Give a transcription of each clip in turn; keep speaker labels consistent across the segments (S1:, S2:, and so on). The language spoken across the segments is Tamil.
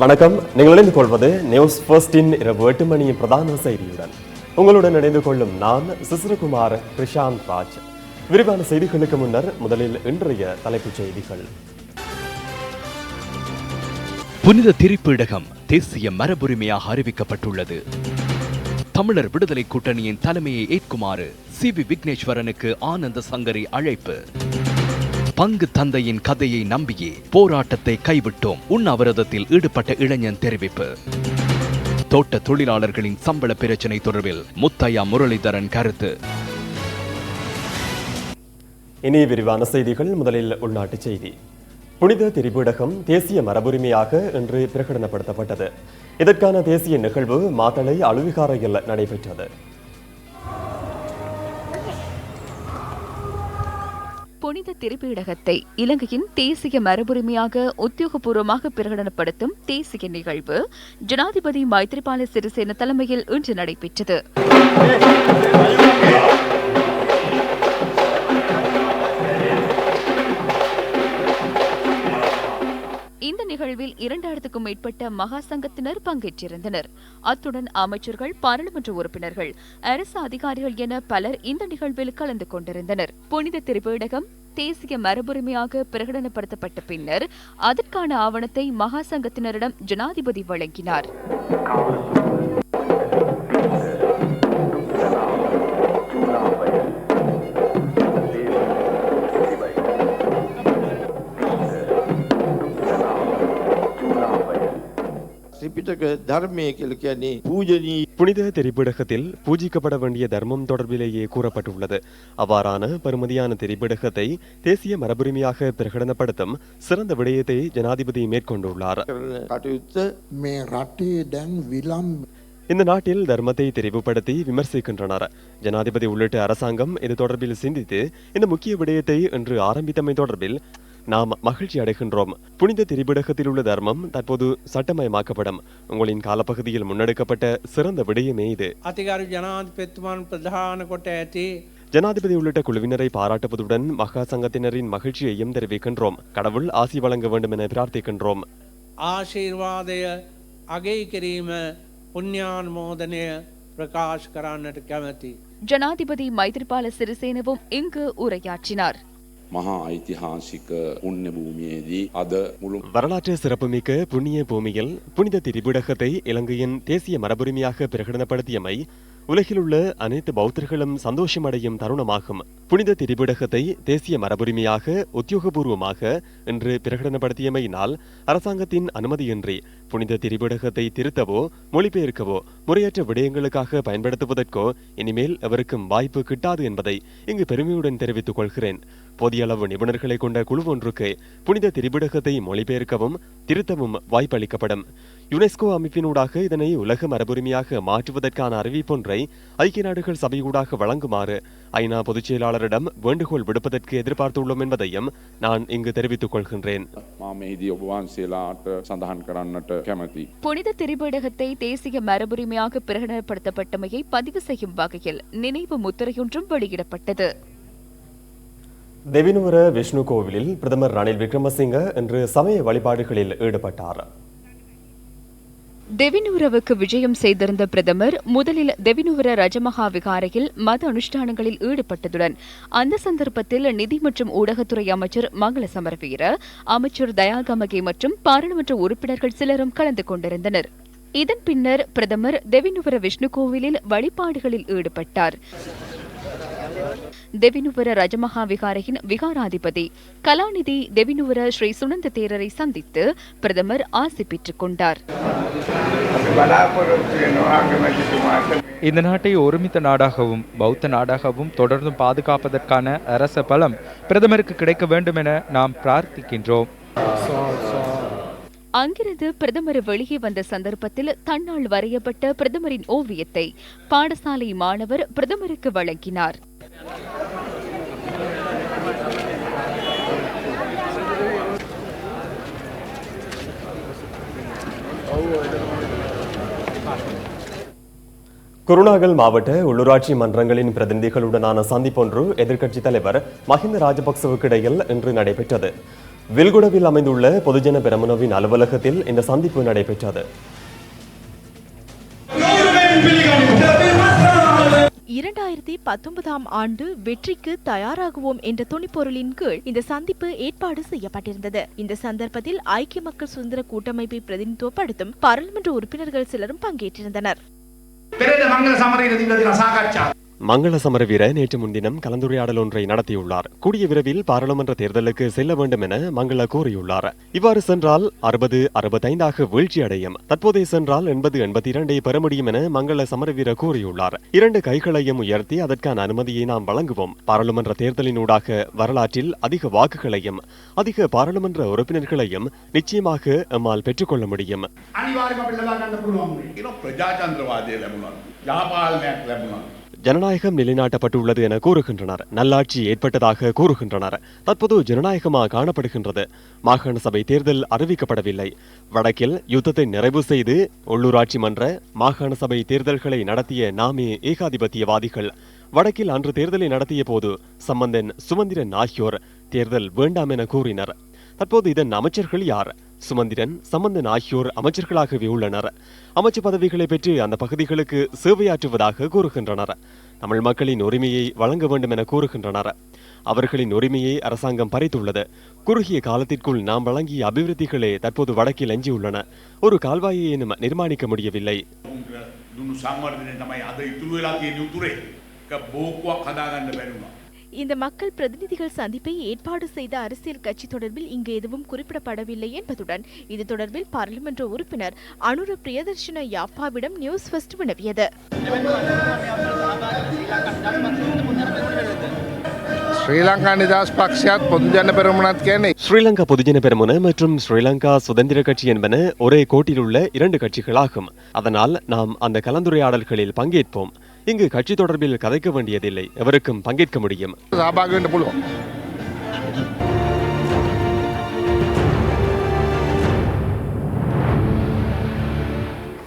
S1: வணக்கம். நீங்கள் இணைந்து கொள்வது நியூஸ் ஃபர்ஸ்டின் இரவு எட்டு மணி பிரதான செய்தியுடன். உங்களுடன் இணைந்து கொள்ளும் நான் சிசிரகுமார் பிரசாந்த் ராஜ். விரிவான செய்திகளுக்கு முன்னர் முதலில் இன்றைய தலைப்புச் செய்திகள்.
S2: புனித திரிப்பீடகம் தேசிய மரபுரிமையாக அறிவிக்கப்பட்டுள்ளது. தமிழர் விடுதலை கூட்டணியின் தலைமையை ஏற்குமாறு சி வி விக்னேஸ்வரனுக்கு ஆனந்த சங்கரி அழைப்பு. பங்கு தந்தையின் கதையை நம்பியே போராட்டத்தை கைவிட்டோம். உண்ணாவிரதத்தில் ஈடுபட்ட இளைஞன் தெரிவிப்பு. தோட்ட தொழிலாளர்களின் சம்பள பிரச்சினை தொடர்பில் முத்தையா முரளிதரன் கருத்து.
S1: இனி விரிவான செய்திகள். முதலில் உள்நாட்டுச் செய்தி. புனித திரிபீடகம் தேசிய மரபுரிமையாக இன்று பிரகடனப்படுத்தப்பட்டது. இதற்கான தேசிய நிகழ்வு மாத்தளை அழுவிகாரையில் நடைபெற்றது.
S3: புனித திருப்பீடகத்தை இலங்கையின் தேசிய மரபுரிமையாக உத்தியோகபூர்வமாக பிரகடனப்படுத்தும் தேசிய நிகழ்வு ஜனாதிபதி மைத்ரிபால சிறிசேன தலைமையில் இன்று நடைபெற்றது. நிகழ்வில் இரண்டாயிரத்துக்கும் மேற்பட்ட மகா சங்கத்தினர் பங்கேற்றிருந்தனர். அத்துடன் அமைச்சர்கள் பாராளுமன்ற உறுப்பினர்கள் அரசு அதிகாரிகள் என பலர் இந்த நிகழ்வில் கலந்து கொண்டிருந்தனர். புனித திருப்பீடகம் தேசிய மரபுரிமையாக பிரகடனப்படுத்தப்பட்ட பின்னர் அதற்கான ஆவணத்தை மகா சங்கத்தினரிடம் ஜனாதிபதி வழங்கினார்.
S4: ත්‍රිපිටක ධර්මය කියල කියන්නේ පූජනී
S1: புனித திரிபீடகத்தில் பூஜிக்கப்பட வேண்டிய தர்மம் தொடர்பிலேயே கூறப்பட்டுள்ளது அவ்வாறான பெருமதியான திரிபீடகத்தை தேசிய மரபுரிமையாக பிரகடனப்படுத்தும் சிறந்த விடயத்தை ஜனாதிபதி மேற்கொண்டுள்ளார்
S4: කරන කටයුත්ත
S5: මේ රටේ දැන් විලම්
S1: இந்த நாட்டில் தர்மத்தை தெரிவுபடுத்தி விமர்சிக்கின்றனர் ஜனாதிபதி உள்ளிட்ட அரசாங்கம் இது தொடர்பில் சிந்தித்து இந்த முக்கிய விடயத்தை இன்று ஆரம்பித்தமை தொடர்பில் நாம் மகிழ்ச்சி அடைகின்றோம். புனித திரிபிடகத்தில் உள்ள தர்மம் தற்போது சட்டமயமாக்கப்படும். உங்களின் காலப்பகுதியில் முன்னெடுக்கப்பட்ட சிறந்த விடயமே இது.
S6: அதிகாரி ஜனாதிபதித்துவான்
S1: ஜனாதிபதி உள்ளிட்ட குழுவினரை பாராட்டுவதுடன் மகா சங்கத்தினரின் மகிழ்ச்சியையும் தெரிவிக்கின்றோம். கடவுள் ஆசி வழங்க வேண்டும் என பிரார்த்திக்கின்றோம்.
S6: ஆசீர்வாதய அகை கிரீம புண்ணியான் மோதனைய பிரகாஷ் கரான்
S3: ஜனாதிபதி மைத்ரிபால சிறிசேனவும் இங்கு உரையாற்றினார்.
S7: මහා ඓතිහාසික පුුණ්‍ය භූමියේදී අද මුළු
S1: வரலாற்று சிறப்புமிக்க புண்ணிய பூமியில் புனித திரிபிடகத்தை இலங்கையின் தேசிய மரபுரிமையாக பிரகடனப்படுத்தியமை உலகிலுள்ள அனைத்து பௌத்தர்களும் சந்தோஷமடையும் தருணமாகும் புனித திரிபிடகத்தை தேசிய மரபுரிமையாக உத்தியோகபூர்வமாக இன்று பிரகடனப்படுத்தியமையினால் அரசாங்கத்தின் அனுமதியின்றி புனித திரிபிடகத்தை திருத்தவோ மொழிபெயர்க்கவோ முறையற்ற விடயங்களுக்காக பயன்படுத்துவதற்கோ இனிமேல் எவருக்கும் வாய்ப்பு கிட்டாது என்பதை இங்கு பெருமையுடன் தெரிவித்துக் கொள்கிறேன் போதிய அளவு நிபுணர்களை கொண்ட குழு ஒன்றுக்கு புனித திரிபிடகத்தை மொழிபெயர்க்கவும் திருத்தவும் வாய்ப்பளிக்கப்படும். யுனெஸ்கோ அமைப்பினூடாக இதனை உலக மரபுரிமையாக மாற்றுவதற்கான அறிவிப்பொன்றை ஐக்கிய நாடுகள் சபையூடாக வழங்குமாறு ஐநா பொதுச் செயலாளரிடம் வேண்டுகோள் விடுப்பதற்கு எதிர்பார்த்துள்ளோம் என்பதையும் நான் இங்கு தெரிவித்துக் கொள்கின்றேன்.
S3: புனித திரிபீடகத்தை தேசிய மரபுரிமையாக பிரகடனப்படுத்தப்பட்டமையை பதிவு செய்யும் வகையில் நினைவு முத்திரையொன்றும் வெளியிடப்பட்டது.
S1: தெவினுவர விஷ்ணு கோவிலில் பிரதமர் ரணில் விக்ரமசிங்க இன்று சமய வழிபாடுகளில் ஈடுபட்டார்.
S3: தெவினூரவுக்கு விஜயம் செய்திருந்த பிரதமர் முதலில் தெவினூர ரஜமகா விகாரையில் மத அனுஷ்டானங்களில் ஈடுபட்டதுடன் அந்த சந்தர்ப்பத்தில் நிதி மற்றும் ஊடகத்துறை அமைச்சர் மங்கள சமரவீர அமைச்சர் தயாகமகே மற்றும் பாராளுமன்ற உறுப்பினர்கள் சிலரும் கலந்து கொண்டிருந்தனர். இதன் பின்னர் பிரதமர் தெவினுவர விஷ்ணு கோவிலில் வழிபாடுகளில் ஈடுபட்டார். தெவினுவர ரஜமகா விகாரையின் விகாராதிபதி. கலாநிதி தெவினுவர ஸ்ரீ சுனந்த தேரரை சந்தித்து பிரதமர் ஆசி பெற்றுக் கொண்டார்.
S8: இந்த நாட்டை ஒருமித்த நாடாகவும் பௌத்த நாடாகவும் தொடர்ந்து பாதுகாப்பதற்கான அரச பலம் பிரதமருக்கு கிடைக்க வேண்டும் என நாம் பிரார்த்திக்கின்றோம்.
S3: அங்கிருந்து பிரதமர் வெளியே வந்த சந்தர்ப்பத்தில் தன்னால் வரையப்பட்ட பிரதமரின் ஓவியத்தை பாடசாலை மாணவர் பிரதமருக்கு வழங்கினார்.
S1: குருநாகல் மாவட்ட உள்ளூராட்சி மன்றங்களின் பிரதிநிதிகளுடனான சந்திப்பொன்று எதிர்க்கட்சித் தலைவர் மஹிந்த ராஜபக்சவுக்கு இடையில் இன்று நடைபெற்றது. வில்குடவில் அமைந்துள்ள பொதுஜன பெரமுனவின் அலுவலகத்தில் இந்த சந்திப்பு நடைபெற்றது.
S9: இரண்டாயிரத்தி பத்தொன்பதாம் ஆண்டு வெற்றிக்கு தயாராகுவோம் என்ற துணிப்பொருளின் கீழ் இந்த சந்திப்பு ஏற்பாடு செய்யப்பட்டிருந்தது. இந்த சந்தர்ப்பத்தில் ஐக்கிய மக்கள் சுதந்திர கூட்டமைப்பை பிரதிநிதித்துவப்படுத்தும் பாராளுமன்ற உறுப்பினர்கள் சிலரும் பங்கேற்றிருந்தனர்.
S1: மங்கள சமரவீர நேற்று முன்தினம் கலந்துரையாடல் ஒன்றை நடத்தியுள்ளார். கூடிய விரைவில் பாராளுமன்ற தேர்தலுக்கு செல்ல வேண்டும் என மங்கள கூறியுள்ளார் இவ்வாறு சென்றால் அறுபது அறுபத்தைந்தாக வீழ்ச்சி அடையும் தற்போதைய சென்றால் எண்பது எண்பத்தி இரண்டை பெற முடியும் என மங்கள சமரவீர கூறியுள்ளார். இரண்டு கைகளையும் உயர்த்தி அதற்கான அனுமதியை நாம் வழங்குவோம். பாராளுமன்ற தேர்தலினூடாக வரலாற்றில் அதிக வாக்குகளையும் அதிக பாராளுமன்ற உறுப்பினர்களையும் நிச்சயமாக எம்மால் பெற்றுக்கொள்ள முடியும்.
S7: பிரஜாதந்திரவாதி
S1: ஜனநாயகம் நிலைநாட்டப்பட்டுள்ளது என கூறுகின்றனர். நல்லாட்சி ஏற்பட்டதாக கூறுகின்றனர். தற்போது ஜனநாயகமாக காணப்படுகின்றது. மாகாண சபை தேர்தல் அறிவிக்கப்படவில்லை. வடக்கில் யுத்தத்தை நிறைவு செய்து உள்ளூராட்சி மன்ற மாகாண சபை தேர்தல்களை நடத்திய நாமே ஏகாதிபத்தியவாதிகள். வடக்கில் அன்று தேர்தலை நடத்திய போது சம்பந்தன் சுமந்திரன் ஆகியோர் தேர்தல் வேண்டாம் என கூறினர். தற்போது இதன் அமைச்சர்கள் யார்? சுமந்திரன் சம்பந்தன் ஆகியோர் அமைச்சர்களாகவே உள்ளனர். அமைச்சு பதவிகளை பெற்று அந்த பகுதிகளுக்கு சேவையாற்றுவதாக கூறுகின்றனர். தமிழ் மக்களின் உரிமையை வழங்க வேண்டும் என கூறுகின்றனர். அவர்களின் உரிமையை அரசாங்கம் பறித்துள்ளது. குறுகிய காலத்திற்குள் நாம் வழங்கிய அபிவிருத்திகளே தற்போது வடக்கில் எஞ்சியுள்ளன ஒரு கால்வாயை நிர்மாணிக்க முடியவில்லை.
S7: சாமர்த்தியம்
S9: இந்த மக்கள் பிரதிநிதிகள் சந்திப்பை ஏற்பாடு செய்த அரசியல் கட்சி தொடர்பில் இங்கு எதுவும் குறிப்பிடப்படவில்லை என்பதுடன் இது தொடர்பில் பாராளுமன்ற உறுப்பினர் அனுர பிரியதர்ஷன யாப்பாவிடம் நியூஸ் ஃபர்ஸ்ட் வினவியது.
S5: ஸ்ரீலங்கா நிதாஸ் பக்ஷாத் பொதுஜன பெருமனத்
S1: ஸ்ரீலங்கா பொதுஜன மற்றும் ஸ்ரீலங்கா சுதந்திர கட்சி என்பன ஒரே கோட்டில் உள்ள இரண்டு கட்சிகளாகும். அதனால் நாம் அந்த கலந்துரையாடல்களில் பங்கேற்போம். இங்கு கட்சி தொடர்பில் கதைக்க வேண்டியதில்லை. எவருக்கும் பங்கேற்க முடியும்.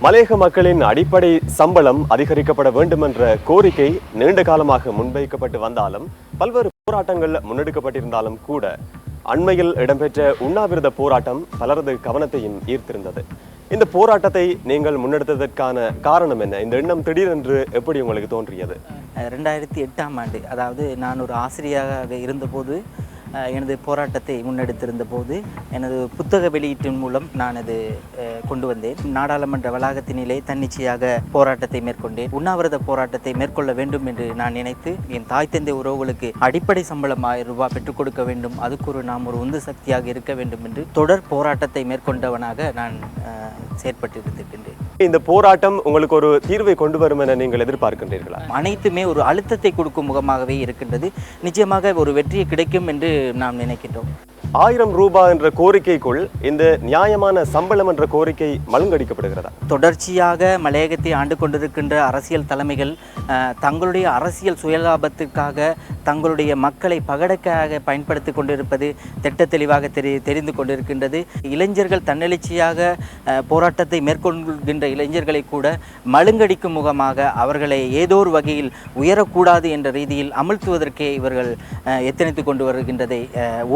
S1: மலையக மக்களின் அடிப்படை சம்பளம் அதிகரிக்கப்பட வேண்டும் என்ற கோரிக்கை நீண்ட காலமாக முன்வைக்கப்பட்டு வந்தாலும் பல்வேறு போராட்டங்கள் முன்னெடுக்கப்பட்டிருந்தாலும் கூட அண்மையில் இடம்பெற்ற உண்ணாவிரத போராட்டம் பலரது கவனத்தையும் ஈர்த்திருந்தது. இந்த போராட்டத்தை நீங்கள் முன்னெடுத்ததற்கான காரணம் என்ன? இந்த எண்ணம் திடீரென்று எப்படி உங்களுக்கு தோன்றியது?
S10: ரெண்டாயிரத்தி எட்டாம் ஆண்டு அதாவது நான் ஒரு ஆசிரியராக இருந்தபோது எனது போராட்டத்தை முன்னெடுத்திருந்த போது எனது புத்தக வெளியீட்டின் மூலம் நான் அது கொண்டு வந்தேன். நாடாளுமன்ற வளாகத்தினிலே தன்னிச்சையாக போராட்டத்தை மேற்கொண்டேன். உண்ணாவிரத போராட்டத்தை மேற்கொள்ள வேண்டும் என்று நான் நினைத்து என் தாய் தந்தை உறவுகளுக்கு அடிப்படை சம்பளம் ஆயிரம் ரூபாய் பெற்றுக் கொடுக்க வேண்டும். அதுக்கு ஒரு நாம் ஒரு உந்து சக்தியாக இருக்க வேண்டும் என்று தொடர் போராட்டத்தை மேற்கொண்டவனாக நான் அஹ், செயற்பட்டிருந்திருக்கின்றேன்.
S1: இந்த போராட்டம் உங்களுக்கு ஒரு தீர்வை கொண்டு வரும் என நீங்கள் எதிர்பார்க்கின்றீர்களா?
S10: அனைத்துமே ஒரு அழுத்தத்தை கொடுக்கும் முகமாகவே இருக்கின்றது. நிச்சயமாக ஒரு வெற்றி கிடைக்கும் என்று நாம் நினைக்கின்றோம்.
S1: ஆயிரம் ரூபாய் என்ற கோரிக்கைக்குள் இந்த நியாயமான சம்பளம் என்ற கோரிக்கை மழுங்கடிக்கப்படுகிறதா?
S10: தொடர்ச்சியாக மலையகத்தை ஆண்டு கொண்டிருக்கின்ற அரசியல் தலைமைகள் தங்களுடைய அரசியல் சுயலாபத்திற்காக தங்களுடைய மக்களை பகடக்காக பயன்படுத்தி கொண்டிருப்பது திட்ட தெளிவாக தெரி தெரிந்து கொண்டிருக்கின்றது. இளைஞர்கள் தன்னெழுச்சியாக போராட்டத்தை மேற்கொள்கின்ற இளைஞர்களை கூட மழுங்கடிக்கும் முகமாக அவர்களை ஏதோ ஒரு வகையில் உயரக்கூடாது என்ற ரீதியில் அமுழ்த்துவதற்கே இவர்கள் எத்தனைத்து கொண்டு வருகின்றதை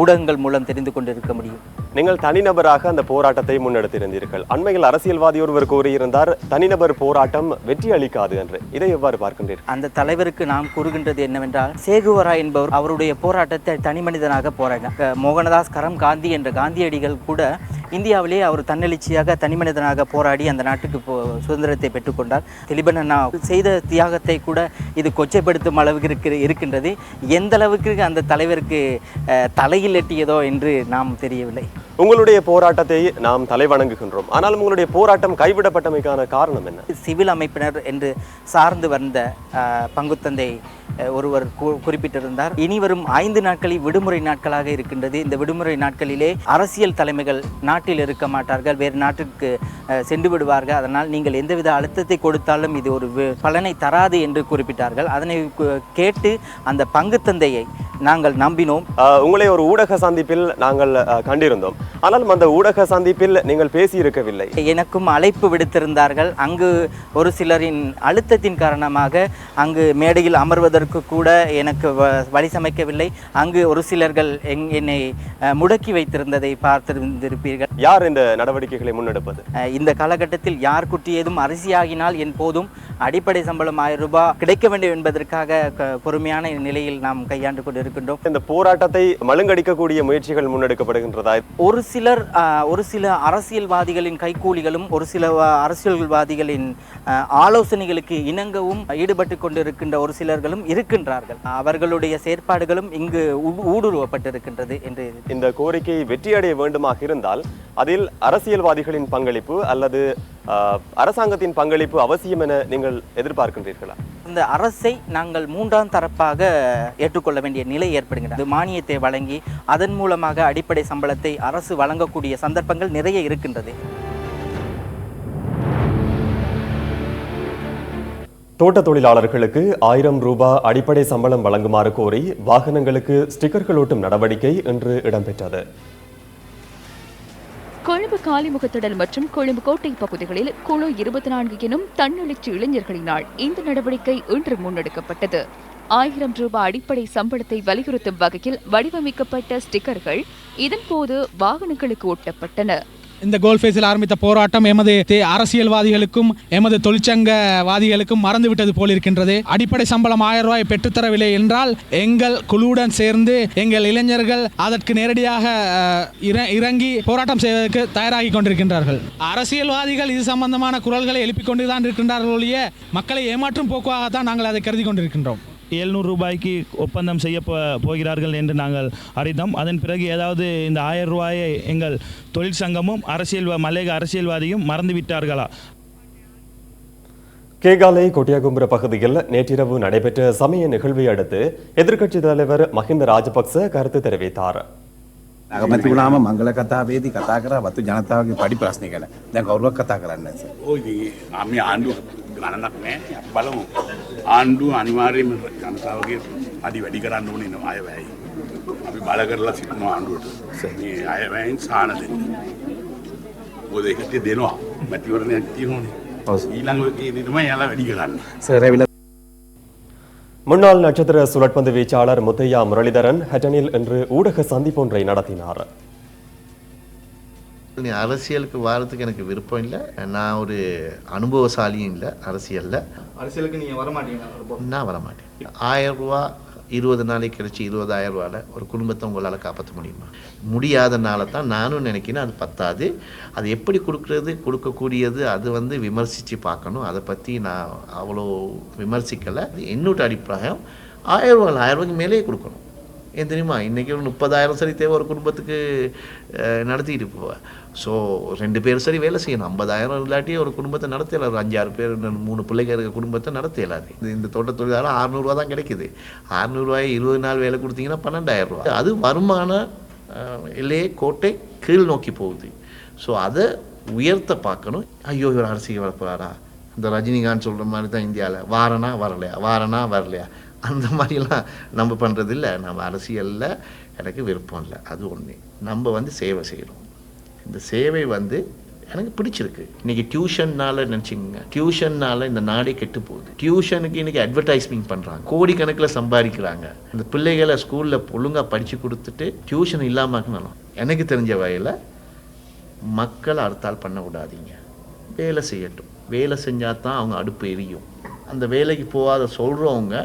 S10: ஊடகங்கள் மூலம் தெரிந்து கொண்டிருக்க முடியும்.
S1: நீங்கள் தனிநபராக அந்த போராட்டத்தை முன்னெடுத்திருந்தீர்கள். அண்மையில் அரசியல்வாதி ஒருவர் கூறியிருந்தார் தனிநபர் போராட்டம் வெற்றி அளிக்காது என்று. இதை எவ்வாறு பார்க்கின்றீர்கள்?
S10: அந்த தலைவருக்கு நாம் கூறுகின்றது என்னவென்றால் சேகுவரா என்பவர் அவருடைய போராட்டத்தை தனி மனிதனாக போறாங்க மோகனதாஸ் கரம் காந்தி என்ற காந்தியடிகள் கூட இந்தியாவிலே அவர் தன்னெழுச்சியாக தனி மனிதனாக போராடி அந்த நாட்டுக்கு சுதந்திரத்தை பெற்றுக்கொண்டார் திலிபன் அண்ணா செய்த தியாகத்தை கூட இது கொச்சைப்படுத்தும் அளவுக்கு இருக்கிற இருக்கின்றது. எந்த அளவுக்கு அந்த தலைவருக்கு தலையில் எட்டியதோ என்று நாம் தெரியவில்லை.
S1: உங்களுடைய போராட்டத்தை நாம் தலைவணங்குகின்றோம். ஆனாலும் உங்களுடைய போராட்டம் கைவிடப்பட்டமைக்கான காரணம் என்ன?
S10: சிவில் அமைப்பினர் என்று சார்ந்து வந்த பங்குத்தந்தை ஒருவர் குறிப்பிட்டிருந்தார். இனி வரும் ஐந்து நாட்களில் விடுமுறை நாட்களாக இருக்கின்றது. இந்த விடுமுறை நாட்களிலே அரசியல் தலைமைகள் நாட்டில் இருக்க மாட்டார்கள். வேறு நாட்டுக்கு அஹ், சென்று விடுவார்கள். அதனால் நீங்கள் எந்தவித அழுத்தத்தை கொடுத்தாலும் இது ஒரு பலனை தராது என்று குறிப்பிட்டார்கள். அதனை கேட்டு அந்த பங்குத்தந்தையை நாங்கள் நம்பினோம்.
S1: உங்களை ஒரு ஊடக சந்திப்பில் நாங்கள் கண்டிருந்தோம். ஆனால் அந்த ஊடக சந்திப்பில் நீங்கள் பேசியிருக்கவில்லை.
S10: எனக்கும் அழைப்பு விடுத்திருந்தார்கள். அங்கு ஒரு சிலரின் அழுத்தத்தின் காரணமாக அங்கு மேடையில் அமர்வதற்கு கூட எனக்கு வழி சமைக்கவில்லை. அங்கு ஒரு சிலர்கள் எங் என்னை முடக்கி வைத்திருந்ததை பார்த்திருந்திருப்பீர்கள்.
S1: யார் இந்த நடவடிக்கைகளை முன்னெடுப்பது?
S10: இந்த காலகட்டத்தில் யார் குட்டியதும் அரிசியாகினால் என் போதும் அடிப்படை சம்பளம் ஆயிரம் ரூபாய் கிடைக்க வேண்டும் என்பதற்காக பொறுமையான நிலையில் நாம் கையாண்டு கொண்டு இருக்கின்றோம்
S1: இந்த போராட்டத்தை மழுங்கடிக்கக்கூடிய முயற்சிகள் முன்னெடுக்கப்படுகின்றதா?
S10: ஒரு ஒரு சிலர் ஒரு சில அரசியல்வாதிகளின் கைக்கூலிகளும் ஒரு சில அரசியல்வாதிகளின் ஆலோசனைகளுக்கு இணங்கவும் ஈடுபட்டு கொண்டிருக்கின்ற ஒரு சிலர்களும் இருக்கின்றார்கள். அவர்களுடைய செயற்பாடுகளும் இங்கு ஊடுருவப்பட்டிருக்கின்றது என்று
S1: இந்த கோரிக்கை வெற்றியடைய வேண்டுமாக இருந்தால் அதில் அரசியல்வாதிகளின் பங்களிப்பு அல்லது அரசாங்கத்தின் பங்களிப்பு அவசியம் என நீங்கள் எதிர்பார்க்கின்றீர்களா?
S10: இந்த அரசை நாங்கள் மூன்றாம் தரப்பாக ஏற்றுக்கொள்ள வேண்டிய நிலை ஏற்படுகிறது. மானியத்தை வழங்கி அதன் மூலமாக அடிப்படை சம்பளத்தை அரசு வழங்கக்கூடிய சந்தர்ப்பங்கள் நிறைய இருக்கின்றது.
S1: தோட்ட தொழிலாளர்களுக்கு ஆயிரம் ரூபாய் அடிப்படை சம்பளம் வழங்குமாறு கோரி வாகனங்களுக்கு ஸ்டிக்கர்கள் ஓட்டும் நடவடிக்கை இன்று இடம்பெற்றது.
S3: கொழும்பு காலிமுகத்திடல் மற்றும் கொழும்பு கோட்டை பகுதிகளில் குழு இருபத்தி நான்கு எனும் தன்னெழுச்சி இளைஞர்களினால் இந்த நடவடிக்கை இன்று முன்னெடுக்கப்பட்டது. ஆயிரம் ரூபாய் அடிப்படை சம்பளத்தை வலியுறுத்தும் வகையில் வடிவமைக்கப்பட்ட ஸ்டிக்கர்கள் இதன்போது வாகனங்களுக்கு ஒட்டப்பட்டன.
S11: இந்த கோல்ஃபேஸில் ஆரம்பித்த போராட்டம் எமது தே- அரசியல்வாதிகளுக்கும் எமது தொழிற்சங்கவாதிகளுக்கும் மறந்துவிட்டது போல் இருக்கின்றது அடிப்படை சம்பளம் ஆயிரம் ரூபாய் பெற்றுத்தரவில்லை என்றால் எங்கள் குழுவுடன் சேர்ந்து எங்கள் இளைஞர்கள் அதற்கு நேரடியாக இற- இறங்கி போராட்டம் செய்வதற்கு தயாராகி கொண்டிருக்கின்றார்கள். அரசியல்வாதிகள் இது சம்பந்தமான குரல்களை எழுப்பிக் கொண்டுதான் இருக்கின்றார்கள் ஒழிய மக்களை ஏமாற்றும் போக்குவாகத்தான் நாங்கள் அதை கருதி கொண்டிருக்கின்றோம்.
S12: எழுநூறு ரூபாய்க்கு ஒப்பந்தம் செய்ய போ- போகிறார்கள் என்று நாங்கள் அறிந்தோம் அதன் பிறகு ஏதாவது இந்த ஆயிரம் ரூபாயை எங்கள் தொழிற்சங்கமும் அரசியல் மலையக அரசியல்வாதியும் மறந்துவிட்டார்களா
S1: கேகாலை கொட்டியாகும்புர பகுதியில் நேற்றிரவு நடைபெற்ற சமய நிகழ்வை அடுத்து எதிர்க்கட்சித் தலைவர் மஹிந்த ராஜபக்ச கருத்து தெரிவித்தார்
S13: අගමැති වුණාම මංගල කතාවේදී කතා කරා වතු ජනතාවගේ පඩි ප්‍රශ්නය ගැන. දැන් කවුරුවක් කතා කරන්නේ නැහැ සර්.
S7: ඔය අපි ආණ්ඩුව ගණනක් නෑ අපි බලමු ආණ්ඩුව අනිවාර්යයෙන්ම ජනතාවගේ අඩි වැඩි කරන්න ඕනේ න අයවැයි අපි බල කරලා සිටිනවා ආණ්ඩුවට මේ අයවැයින් සාන දෙන්න මොකද ඒකට දෙනවා මැතිවරණයක් තියෙනවනේ ඊළඟ තමයි යාලා වැඩි කරන්න
S13: සර් ඇවිල්ලා
S1: முன்னாள் நட்சத்திர சுழற்பந்து வீச்சாளர் முத்தையா முரளிதரன் ஹட்டனில் இன்று ஊடக சந்திப்பொன்றை நடத்தினார்
S14: நீ அரசியலுக்கு வாரத்துக்கு எனக்கு விருப்பம் இல்லை. நான் ஒரு அனுபவசாலியும் இல்லை அரசியலில்.
S15: அரசியலுக்கு நீங்க வர மாட்டீங்க
S14: நான் வரமாட்டேன். ஆயிரம் ரூபா இருபது நாளைக்கு கிடைச்சி இருபதாயிரம் ரூபாவில் ஒரு குடும்பத்தை உங்களால் காப்பாற்ற முடியுமா? முடியாதனால தான் நானும் நினைக்கிறேன் அது பத்தாது. அது எப்படி கொடுக்குறது கொடுக்கக்கூடியது அது வந்து விமர்சித்து பார்க்கணும். அதை பற்றி நான் அவ்வளோ விமர்சிக்கலை. என்னோட அபிப்பிராயம். ஆயிரம் ரூபாய் ஆயிரம் ரூபாய்க்கு மேலேயே கொடுக்கணும். ஏன் தெரியுமா? இன்றைக்கி ஒரு முப்பதாயிரம் சரி தேவை ஒரு குடும்பத்துக்கு நடத்திட்டு போவேன் ஸோ ரெண்டு பேர் சரி வேலை செய்யணும். ஐம்பதாயிரம் இல்லாட்டி ஒரு குடும்பத்தை நடத்த ஒரு அஞ்சாறு பேர் மூணு பிள்ளைங்க இருக்க குடும்பத்தை நடத்தலாது இது இந்த தோட்ட தொழிலாளர் அறநூறுவா தான் கிடைக்குது. அறநூறுவாய் இருபது நாள் வேலை கொடுத்தீங்கன்னா பன்னெண்டாயிரம் ரூபா அது வருமான இல்லையே கோட்டை கீழ் நோக்கி போகுது. ஸோ அதை உயர்த்த பார்க்கணும். ஐயோ இவர் அரசியல் வரப்போறாரா இந்த ரஜினிகாந்த் சொல்கிற மாதிரி தான் இந்தியாவில் வாரனா வரலையா? வாரனா வரலையா? அந்த மாதிரிலாம் நம்ம பண்ணுறது இல்லை நம்ம அரசியலில் எனக்கு விருப்பம் இல்லை. அது ஒன்று நம்ம வந்து சேவை செய்கிறோம் இந்த சேவை வந்து எனக்கு பிடிச்சிருக்கு. இன்னைக்கு டியூஷன்னால நினச்சிங்க டியூஷன்னால இந்த நாடே கெட்டு போகுது. டியூஷனுக்கு இன்னைக்கு அட்வர்டைஸ்மெண்ட் பண்ணுறாங்க கோடிக்கணக்கில் சம்பாதிக்கிறாங்க. அந்த பிள்ளைகளை ஸ்கூலில் ஒழுங்காக படித்து கொடுத்துட்டு டியூஷன் இல்லாமல் எனக்கு தெரிஞ்ச வகையில் மக்களை அறுத்தால் பண்ண விடாதீங்க. வேலை செய்யட்டும். வேலை செஞ்சால் தான் அவங்க அடுப்பு எரியும். அந்த வேலைக்கு போகாத சொல்கிறவங்க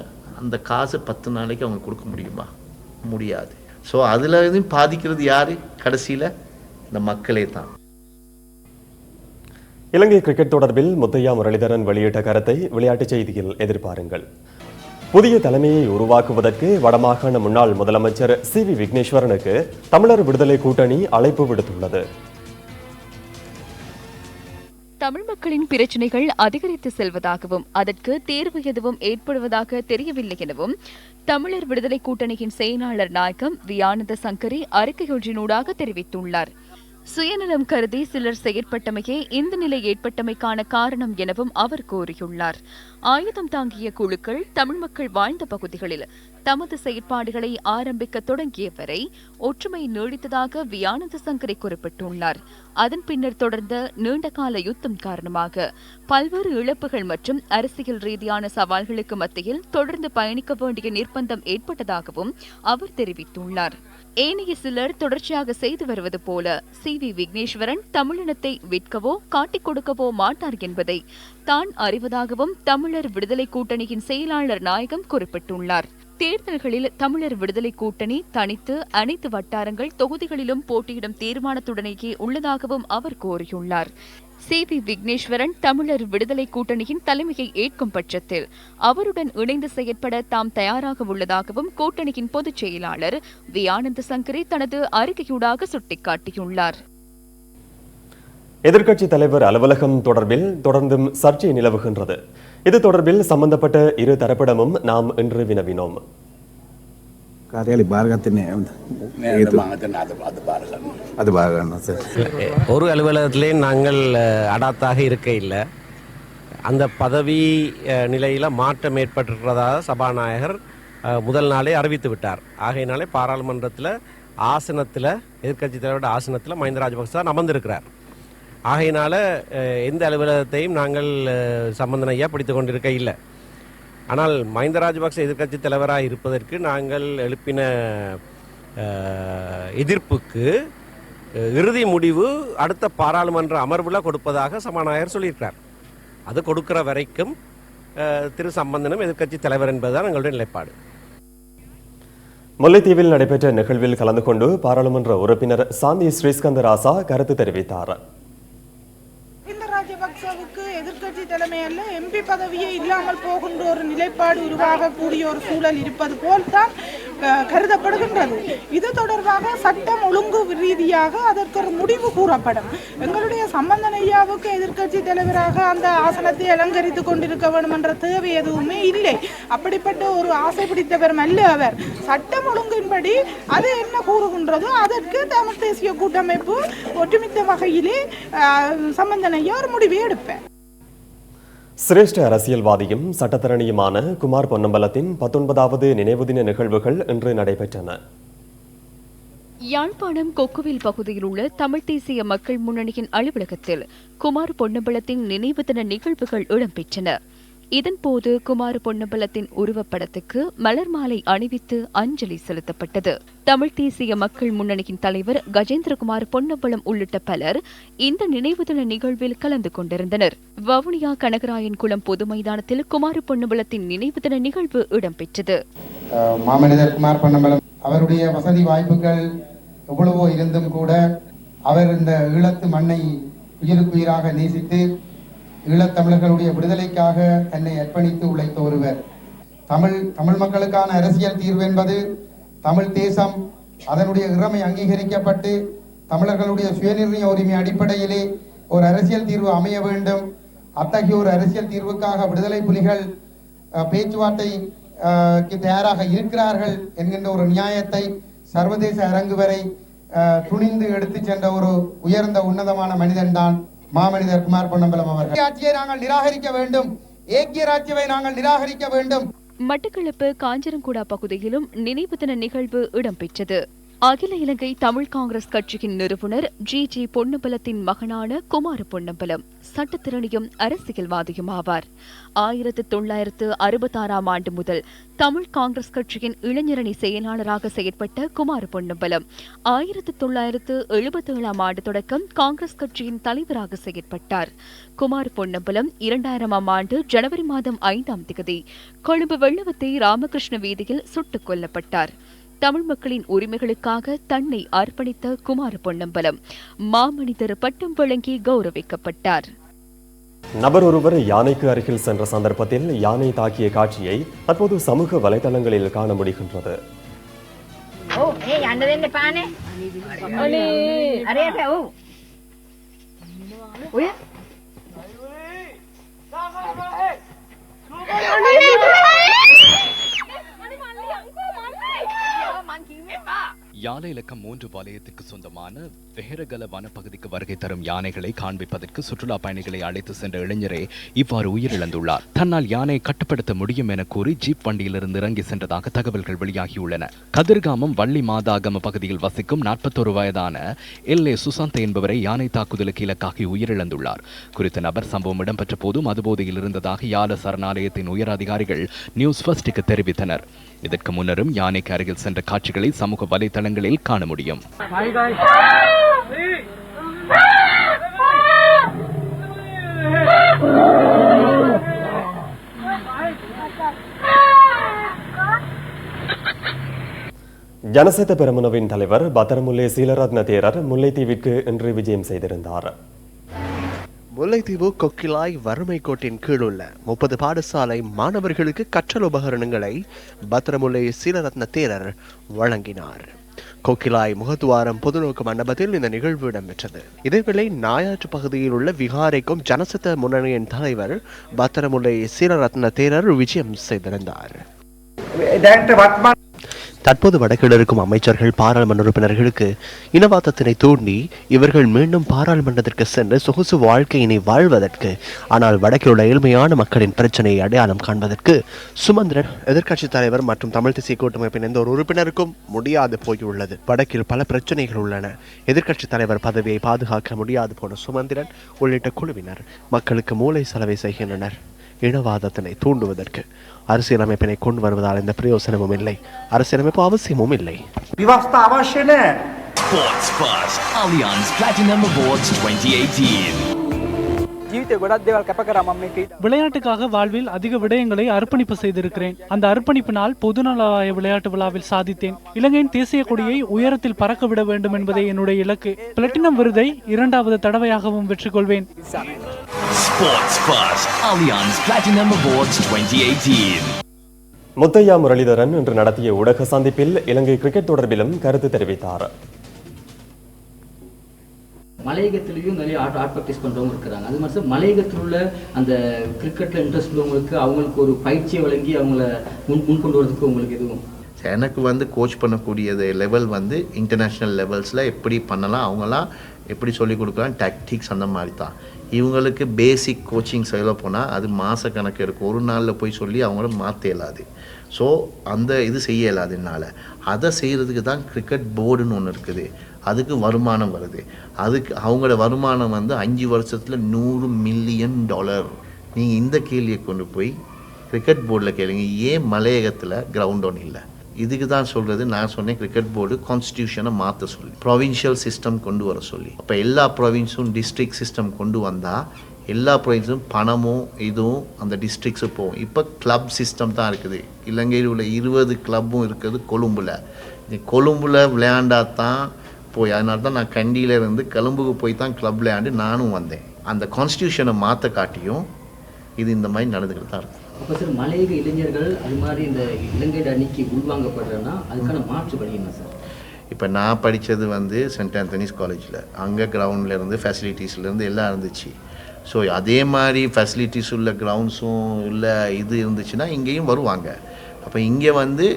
S14: அந்த காசு பத்து நாளைக்கு அவங்க கொடுக்க முடியுமா? முடியாது. ஸோ அதில் எதுவும் பாதிக்கிறது யார்? கடைசியில் இந்த மக்களே தான்.
S1: இலங்கை கிரிக்கெட் தொடர்பில் முத்தையா முரளிதரன் வெளியிட்ட கருத்தை விளையாட்டுச் செய்தியில் எதிர்பாருங்கள். புதிய தலைமையை உருவாக்குவதற்கு வடமாகாண முன்னாள் முதலமைச்சர் சி வி விக்னேஸ்வரனுக்கு தமிழர் விடுதலை கூட்டணி அழைப்பு விடுத்துள்ளது.
S3: தமிழ் மக்களின் பிரச்சினைகள் அதிகரித்து செல்வதாகவும் அதற்கு தீர்வு எதுவும் ஏற்படுவதாக தெரியவில்லை எனவும் தமிழர் விடுதலை கூட்டணியின் செயலாளர் நாயகம் வி. ஆனந்த சங்கரி அறிக்கையொன்றினூடாக தெரிவித்துள்ளார். சுயநலம் கருதி சிலர் செயற்பட்டமையே இந்த நிலை ஏற்பட்டமைக்கான காரணம் எனவும் அவர் கூறியுள்ளார். ஆயுதம் தாங்கிய குழுக்கள் தமிழ் மக்கள் வாழ்ந்த பகுதிகளில் தமது செயற்பாடுகளை ஆரம்பிக்க தொடங்கிய வரை ஒற்றுமை நீடித்ததாக வியானந்த சங்கரை குறிப்பிட்டுள்ளார். அதன் பின்னர் தொடர்ந்த நீண்டகால யுத்தம் காரணமாக பல்வேறு இழப்புகள் மற்றும் அரசியல் ரீதியான சவால்களுக்கு மத்தியில் தொடர்ந்து பயணிக்க வேண்டிய நிர்பந்தம் ஏற்பட்டதாகவும் அவர் தெரிவித்துள்ளார். ஏனைய சிலர் தொடர்ச்சியாக செய்து வருவது போல சி. வி. விக்னேஸ்வரன் தமிழினத்தை விற்கவோ காட்டிக் கொடுக்கவோ மாட்டார் என்பதை தான் அறிவதாகவும் தமிழர் விடுதலை கூட்டணியின் செயலாளர் நாயகம் குறிப்பிட்டுள்ளார். தேர்தல்களில் தமிழர் விடுதலை கூட்டணி தனித்து அனைத்து வட்டாரங்கள் தொகுதிகளிலும் போட்டியிடும் தீர்மானத்துடனேயே உள்ளதாகவும் அவர் கோரியுள்ளார் சி. வி. விக்னேஸ்வரன் தமிழர் விடுதலை கூட்டணியின் தலைமையை ஏற்கும் பட்சத்தில் அவருடன் இணைந்து செயற்பட தாம் தயாராக உள்ளதாகவும் கூட்டணியின் பொதுச் செயலாளர் வி. ஆனந்த சங்கரி தனது அறிக்கையூடாக சுட்டிக்காட்டியுள்ளார்.
S1: எதிர்க்கட்சித் தலைவர் அலுவலகம் தொடர்பில் தொடர்ந்தும் சர்ச்சை நிலவுகின்றது. இது தொடர்பில் சம்பந்தப்பட்ட இரு தரப்பிடமும் நாம் இன்று வினவினோம்.
S13: அது பாருங்க
S16: ஒரு அலுவலகத்திலே நாங்கள் அடாத்தாக இருக்க இல்லை அந்த பதவி நிலையில் மாற்றம் ஏற்பட்டிருக்கிறதாக சபாநாயகர் முதல் நாளே அறிவித்து விட்டார். ஆகையினாலே பாராளுமன்றத்தில் ஆசனத்தில் எதிர்க்கட்சி தலைவர் ஆசனத்தில் மஹிந்த ராஜபக்ச அமர்ந்திருக்கிறார். ஆகையினால எந்த அலுவலகத்தையும் நாங்கள் அஹ், சம்பந்தன் ஐயா பிடித்து கொண்டிருக்க இல்லை ஆனால் மஹிந்த ராஜபக்ச எதிர்க்கட்சி தலைவராக இருப்பதற்கு நாங்கள் எழுப்பின எதிர்ப்புக்கு இறுதி முடிவு அடுத்த பாராளுமன்ற அமர்வில் கொடுப்பதாக சபாநாயகர் சொல்லியிருக்கிறார். அது கொடுக்கிற வரைக்கும் திரு சம்பந்தனும் எதிர்க்கட்சி தலைவர் என்பதுதான் எங்களுடைய நிலைப்பாடு.
S1: முல்லைத்தீவில் நடைபெற்ற நிகழ்வில் கலந்து கொண்டு பாராளுமன்ற உறுப்பினர் சாந்தி ஸ்ரீஸ்கந்த ராசா கருத்து தெரிவித்தார்
S17: மஹிந்த ராஜபக்சவுக்கு எதிர்க்கட்சி எம்பி பதவியே இல்லாமல் போகின்ற ஒரு நிலைப்பாடு உருவாகக்கூடிய ஒரு சூழல் இருப்பது போல் தான் கருதப்படுகின்றது. இது தொடர்பாக சட்டம் ஒழுங்கு ரீதியாக அதற்கு ஒரு முடிவு கூறப்படும். எங்களுடைய சம்பந்தன் ஐயாவுக்கு எதிர்க்கட்சி தலைவராக அந்த ஆசனத்தை அலங்கரித்துக் கொண்டிருக்க வேண்டும் என்ற தேவை எதுவுமே இல்லை. அப்படிப்பட்ட ஒரு ஆசை பிடித்தவர் அல்ல அவர். சட்டம் ஒழுங்கின்படி அது என்ன கூறுகின்றதோ அதற்கு தமிழ் தேசிய கூட்டமைப்பு ஒற்றுமித்த வகையிலே அஹ், சம்பந்தன் ஐயா ஒரு முடிவை எடுப்பேன்
S1: சிரேஷ்ட அரசியல்வாதியும் சட்டத்தரணியுமான குமார் பொன்னம்பலத்தின் பத்தொன்பதாவது நினைவு தின நிகழ்வுகள் இன்று நடைபெற்றன.
S3: யாழ்ப்பாணம் கொக்குவில் பகுதியில் உள்ள தமிழ் தேசிய மக்கள் முன்னணியின் அலுவலகத்தில் குமார் பொன்னம்பலத்தின் நினைவு தின நிகழ்வுகள் இடம்பெற்றன. இதன்போது குமார பொன்னம்பலத்தின் உருவப்படத்துக்கு மலர் மாலை அணிவித்து அஞ்சலி செலுத்தப்பட்டது. தமிழ் தேசிய மக்கள் முன்னணியின் தலைவர் கஜேந்திரகுமார் பொன்னம்பலம் உள்ளிட்ட பலர் இந்த நினைவு தின நிகழ்வில் கலந்து கொண்டிருந்தனர். வவுனியா கனகராயன் குளம் பொது மைதானத்தில் குமார பொன்னம்பலத்தின் நினைவு தின நிகழ்வு இடம்பெற்றது.
S18: மாமனிதர் குமார் பொன்னம்பலம் அவருடைய வசதி வாய்ப்புகள் எவ்வளவோ இருந்தும் கூட அவர் இந்த ஈழத்து மண்ணை உயிருக்குயிராக நேசித்து ஈழத்தமிழர்களுடைய விடுதலைக்காக தன்னை அர்ப்பணித்து உழைத்த ஒருவர். தமிழ் தமிழ் மக்களுக்கான அரசியல் தீர்வு என்பது தமிழ் தேசம் அதனுடைய இறமை அங்கீகரிக்கப்பட்டு தமிழர்களுடைய சுயநிர்ணய உரிமை அடிப்படையிலே ஒரு அரசியல் தீர்வு அமைய வேண்டும். அத்தகைய ஒரு அரசியல் தீர்வுக்காக விடுதலை புலிகள் பேச்சுவார்த்தை தயாராக இருக்கிறார்கள் என்கின்ற ஒரு நியாயத்தை சர்வதேச அரங்கு வரை துணிந்து எடுத்துச் சென்ற ஒரு உயர்ந்த உன்னதமான மனிதன்தான் மாமனிதர் குமார் பொன்னம்பலம் அவர்கள். ஆட்சியை நாங்கள் நிராகரிக்க வேண்டும். ஏக்கிய ராஜ்யவை நாங்கள் நிராகரிக்க வேண்டும்.
S3: மட்டக்களப்பு காஞ்சரங்குடா பகுதியிலும் நினைவு தின நிகழ்வு இடம்பெற்றது. அகில இலங்கை தமிழ் காங்கிரஸ் கட்சியின் நிறுவனர் ஜி ஜி பொன்னம்பலத்தின் மகனான குமார பொன்னம்பலம் சட்டத்திறனியும் அரசியல்வாதியும் ஆவார். ஆயிரத்து தொள்ளாயிரத்து அறுபத்தாறாம் ஆண்டு முதல் தமிழ் காங்கிரஸ் கட்சியின் இளைஞரணி செயலாளராக செயற்பட்ட குமார பொன்னம்பலம் ஆயிரத்து தொள்ளாயிரத்து எழுபத்தேழாம் ஆண்டு தொடக்கம் காங்கிரஸ் கட்சியின் தலைவராக செயற்பட்டார். குமார் பொன்னம்பலம் இரண்டாயிரமாம் ஆண்டு ஜனவரி மாதம் ஐந்தாம் திகதி கொழும்பு வெள்ளவத்தை ராமகிருஷ்ண வீதியில் சுட்டுக் கொல்லப்பட்டார். தமிழ் மக்களின் உரிமைகளுக்காக தன்னை அர்ப்பணித்த குமார பொன்னம்பலம் மாமனிதர் பட்டம் வழங்கி கௌரவிக்கப்பட்டார்
S1: நபர் ஒருவர் யானைக்கு அருகில் சென்ற சந்தர்ப்பத்தில் யானை தாக்கிய காட்சியை தற்போது சமூக வலைதளங்களில் காண முடிகின்றது
S19: ඔව්
S2: யானை இலக்கம் மூன்று வலயத்திற்கு சொந்தமான வெஹரகல வனப்பகுதிக்கு வருகை தரும் யானைகளை காண்பிப்பதற்கு சுற்றுலா பயணிகளை அழைத்து சென்ற இளைஞரே இவ்வாறு உயிரிழந்துள்ளார். தன்னால் யானையை கட்டுப்படுத்த முடியும் என கூறி ஜீப் வண்டியிலிருந்து இறங்கி சென்றதாக தகவல்கள் வெளியாகியுள்ளன. கதிர்காமம் வள்ளி மாதாகம பகுதியில் வசிக்கும் நாற்பத்தொரு வயதான எல் ஏ சுசாந்த் என்பவரை யானை தாக்குதலுக்கு இலக்காகி உயிரிழந்துள்ளார். குறித்த நபர் சம்பவம் இடம்பெற்ற போது மதுபோதையில் இருந்ததாக யால சரணாலயத்தின் உயர் அதிகாரிகள் நியூஸ் ஃபர்ஸ்டுக்கு தெரிவித்தனர். இதற்கு முன்னரும் யானைக்கு அருகில் சென்ற காட்சிகளை சமூக வலைதளங்களில் காண முடியும்.
S1: ஜனசேத பெருமனவின் தலைவர் பத்தரமுல்லே சீலரத்ன தேரர் முல்லைத்தீவிற்கு இன்று விஜயம் செய்திருந்தார்.
S20: முல்லைத்தீவு கொக்கிலாய் வறுமை கோட்டின் கீழ் உள்ள முப்பது பாடசாலை மாணவர்களுக்கு கற்றல் உபகரணங்களை பத்திரமுல்லை சீலரத்ன தேரர் வழங்கினார். கொக்கிலாய் முகத்துவாரம் பொதுநோக்கு மண்டபத்தில் இந்த நிகழ்வு இடம்பெற்றது. இதேவேளை நாயாற்று பகுதியில் உள்ள விகாரைக்கும் ஜனசத்த முன்னணியின் தலைவர் பத்திரமுல்லை சீலரத்ன தேரர் விஜயம் செய்திருந்தார். தற்போது வடக்கில் இருக்கும் அமைச்சர்கள் பாராளுமன்ற உறுப்பினர்களுக்கு இனவாதத்தினை தூண்டி இவர்கள் மீண்டும் பாராளுமன்றத்திற்கு சென்று சொகுசு வாழ்க்கையினை வாழ்வதற்கு ஆனால் வடக்கில் உள்ள ஏழ்மையான மக்களின் பிரச்சனையை அடையாளம் காண்பதற்கு சுமந்திரன் எதிர்க்கட்சித் தலைவர் மற்றும் தமிழ் தேசிய கூட்டமைப்பின் எந்த ஒரு உறுப்பினருக்கும் முடியாது போயுள்ளது. வடக்கில் பல பிரச்சனைகள் உள்ளன. எதிர்க்கட்சித் தலைவர் பதவியை பாதுகாக்க முடியாது போன சுமந்திரன் உள்ளிட்ட குழுவினர் மக்களுக்கு மூளை செலவை செய்கின்றனர். இனவாதத்தினை தூண்டுவதற்கு அரசியலமைப்பினை கொண்டு வருவதால் எந்த பிரயோசனமும் இல்லை. அரசியலமைப்பு அவசியமும் இல்லை.
S21: விளையாட்டுக்காக வாழ்வில் அதிக விடயங்களை அர்ப்பணிப்பு செய்திருக்கிறேன். அந்த அர்ப்பணிப்பினால் பொதுநலவாய விளையாட்டு விழாவில் சாதித்தேன். இலங்கையின் தேசிய கொடியை உயரத்தில் பறக்க விட வேண்டும் என்பதே என்னுடைய இலக்கு. பிளட்டினம் விருதை இரண்டாவது தடவையாகவும் வெற்றி கொள்வேன்
S22: Sports Bus Allianz Platinum Awards 2018.
S1: Muthiah Muralidharan இன்று நடத்திய ஊடக சந்திப்பில் இலங்கை கிரிக்கெட் தொடர்பிலும் கருத்து தெரிவித்தார்.
S23: மலையகத்திலையும் நிறைய ஆட் ஆட் ப்ராக்டிஸ் பண்ணுறவங்க இருக்கிறாங்க. அது மாதிரி மலையகத்தில் உள்ள அந்த கிரிக்கெட்டில் இன்ட்ரெஸ்ட் உள்ளவங்களுக்கு அவங்களுக்கு ஒரு பயிற்சியை வழங்கி அவங்கள முன் முன் கொண்டு வரதுக்கு உங்களுக்கு எதுவும்?
S14: எனக்கு வந்து கோச் பண்ணக்கூடியது லெவல் வந்து இன்டர்நேஷ்னல் லெவல்ஸில் எப்படி பண்ணலாம் அவங்களாம் எப்படி சொல்லிக் கொடுக்கலாம் டாக்டிக்ஸ் அந்த மாதிரி தான். இவங்களுக்கு பேசிக் கோச்சிங் சொல்ல போனால் அது மாத கணக்கு இருக்கும். ஒரு நாளில் போய் சொல்லி அவங்கள மாற்ற இயலாது. ஸோ அந்த இது செய்ய இயலாதுனால அதை செய்கிறதுக்கு தான் கிரிக்கெட் போர்டுன்னு ஒன்று இருக்குது. அதுக்கு வருமானம் வருது. அதுக்கு அவங்களோட வருமானம் வந்து அஞ்சு வருஷத்தில் நூறு மில்லியன் டாலர் நீங்கள் இந்த கேள்வியை கொண்டு போய் கிரிக்கெட் போர்டில் கேளுங்க. ஏன் மலையகத்தில் கிரவுண்ட் ஒன்று இல்லை? இதுக்கு தான் சொல்கிறது நான் சொன்னேன் கிரிக்கெட் போர்டு கான்ஸ்டியூஷனை மாற்ற சொல்லி ப்ரொவின்ஷியல் சிஸ்டம் கொண்டு வர சொல்லி. அப்போ எல்லா ப்ரொவின்ஸும் டிஸ்ட்ரிக்ட் சிஸ்டம் கொண்டு வந்தால் எல்லா ப்ரொவின்ஸும் பணமும் இதுவும் அந்த டிஸ்ட்ரிக்ஸு போகும். இப்போ கிளப் சிஸ்டம் தான் இருக்குது. இலங்கையில் உள்ள இருபது கிளப்பும் இருக்குது கொழும்புல. நீ கொழும்புல விளையாண்டா தான் போய் அதனால தான் நான் கண்டியிலேருந்து கொழும்புக்கு போய் தான் கிளப் விளையாண்டு நானும் வந்தேன். அந்த கான்ஸ்டியூஷனை மாற்ற காட்டியும் இது இந்த மாதிரி நடந்துக்கிட்டு தான் இருக்கும்
S23: அப்போ சார் மலையக இளைஞர்கள் அது மாதிரி இந்த இலங்கை அணிக்கு உள்வாங்கப்படுறதுன்னா அதுக்கான மாற்று வழி என்ன சார்?
S14: இப்போ நான் படித்தது வந்து சென்ட் ஆந்தனிஸ் காலேஜில். அங்கே கிரவுண்ட்லேருந்து ஃபெசிலிட்டிஸ்லேருந்து எல்லாம் இருந்துச்சு. ஸோ அதே மாதிரி ஃபெசிலிட்டிஸ் உள்ள கிரவுண்ட்ஸும் உள்ள இது இருந்துச்சுன்னா இங்கேயும் வருவாங்க. அப்போ இங்கே வந்து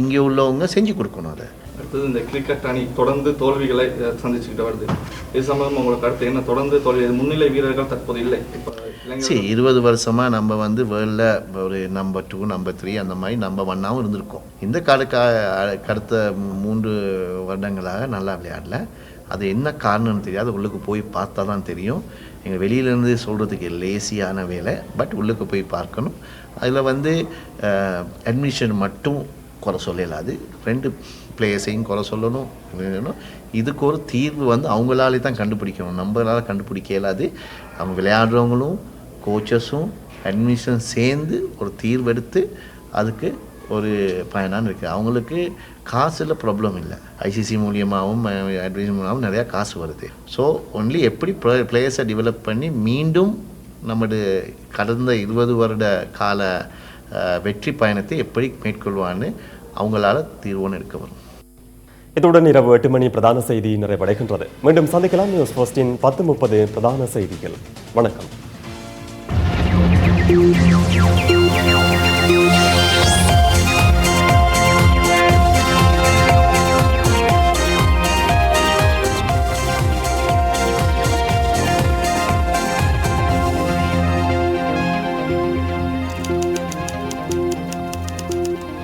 S14: இங்கே உள்ளவங்க செஞ்சு கொடுக்கணும் அதை.
S15: அடுத்தது இந்த கிரிக்கெட் அணி தொடர்ந்து தோல்விகளை சந்திச்சுக்கிட்டு வருது. இது சம்பந்தமா உங்களுக்கு கருத்து என்ன? தொடர்ந்து தோல்வி முன்னிலை வீரர்கள் தற்போது இல்லை. இப்போ
S14: சரி. இருபது வருஷமாக நம்ம வந்து வேர்ல்டில் ஒரு நம்பர் டூ நம்பர் த்ரீ அந்த மாதிரி நம்பர் ஒன்னாகவும் இருந்திருக்கோம். இந்த காலக்கா கடத்த மூன்று வருடங்களாக நல்லா விளையாடல. அது என்ன காரணம்னு தெரியாது. உள்ளுக்கு போய் பார்த்தா தான் தெரியும். எங்கள் வெளியிலேருந்து சொல்கிறதுக்கு லேசியான வேலை. பட் உள்ளுக்கு போய் பார்க்கணும். அதில் வந்து அட்மிஷன் மட்டும் குறை சொல்லலாது ரெண்டு பிளேயர்ஸையும் குறை சொல்லணும். இதுக்கு ஒரு தீர்வு வந்து அவங்களாலே தான் கண்டுபிடிக்கணும். நம்மளால கண்டுபிடிக்க இயலாது. அவங்க விளையாடுறவங்களும் கோச்சஸும் அட்மிஷன் சேர்ந்து ஒரு தீர்வெடுத்து அதுக்கு ஒரு பயனான்னு இருக்குது அவங்களுக்கு காசில் ப்ராப்ளம் இல்லை. ஐசிசி மூலியமாகவும் அட்வைஸ் மூலமாகவும் நிறையா காசு வருது. ஸோ ஒன்லி எப்படி பிளேயர்ஸை டெவலப் பண்ணி மீண்டும் நமது கடந்த இருபது வருட கால வெற்றி பயணத்தை எப்படி மேற்கொள்வான்னு அவங்களால தீர்வுன்னு எடுக்க வரும்.
S1: இத்துடன் இரவு எட்டு மணி பிரதான செய்தி நிறைவடைகின்றது. மீண்டும் சந்திக்கலாம். நியூஸ் போஸ்டின் பத்து முப்பது பிரதான செய்திகள். வணக்கம். Thank you.